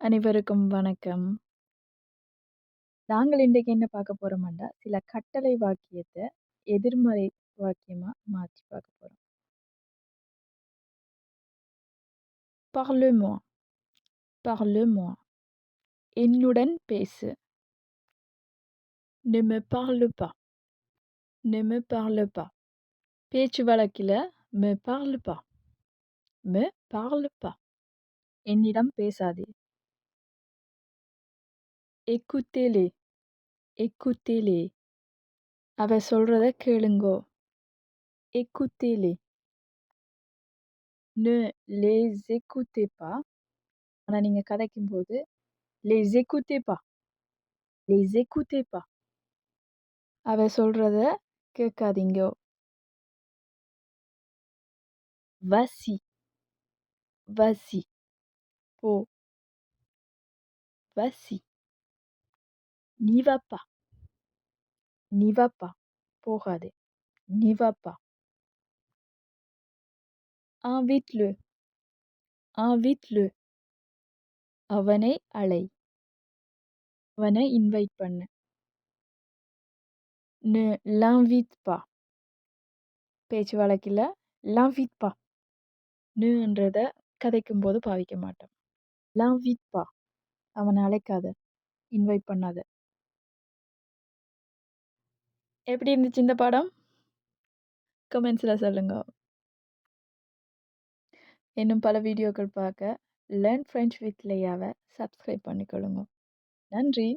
அனைவருக்கும் வணக்கம். நாங்கள் இன்றைக்கு என்ன பார்க்க போறோம்னா, சில கட்டளை வாக்கியத்தை எதிர்மறை வாக்கியமா மாற்றி பார்க்க போறோம். பர்லுமோ பர்லுமோ என்னுடன் பேசு. Ne me parle pas. பேச்சு வழக்கில் மெ பார்லுப்பா மெ பார்லுப்பா என்னிடம் பேசாதே. எக்குத்தேலே எக்குத்தேலே அவ சொல்றத கேளுங்கோ எக்குத்தேலே நு லேஸ் எக்குத்தேப்பா ஆனால் நீங்கள் கதைக்கும்போது லேஸ் எக்குத்தேப்பா லேஸ் எக்குத்தேப்பா அவ சொல்றத கேட்காதீங்கோ வசி வசி போ வசி N'y va pas. N'y va pas. போகாதே. N'y va pas. Invite-le. Invite-le. அவனை அழை. அவனை இன்வைட் பண்ணு. Ne l'invite pas. பேச்சு வழக்கில் l'invite pas. னுன்றத கதைக்கும்போது பாவிக்க மாட்டோம். l'invite pas. அவனை அழைக்காத. இன்வைட் பண்ணாத. எப்படி இருந்துச்சு இந்த படம் கமெண்ட்ஸில் சொல்லுங்க. இன்னும் பல வீடியோக்கள் பார்க்க லேர்ன் ஃப்ரெஞ்ச் வித் லேயாவை சப்ஸ்கிரைப் பண்ணிக்கொள்ளுங்க. நன்றி.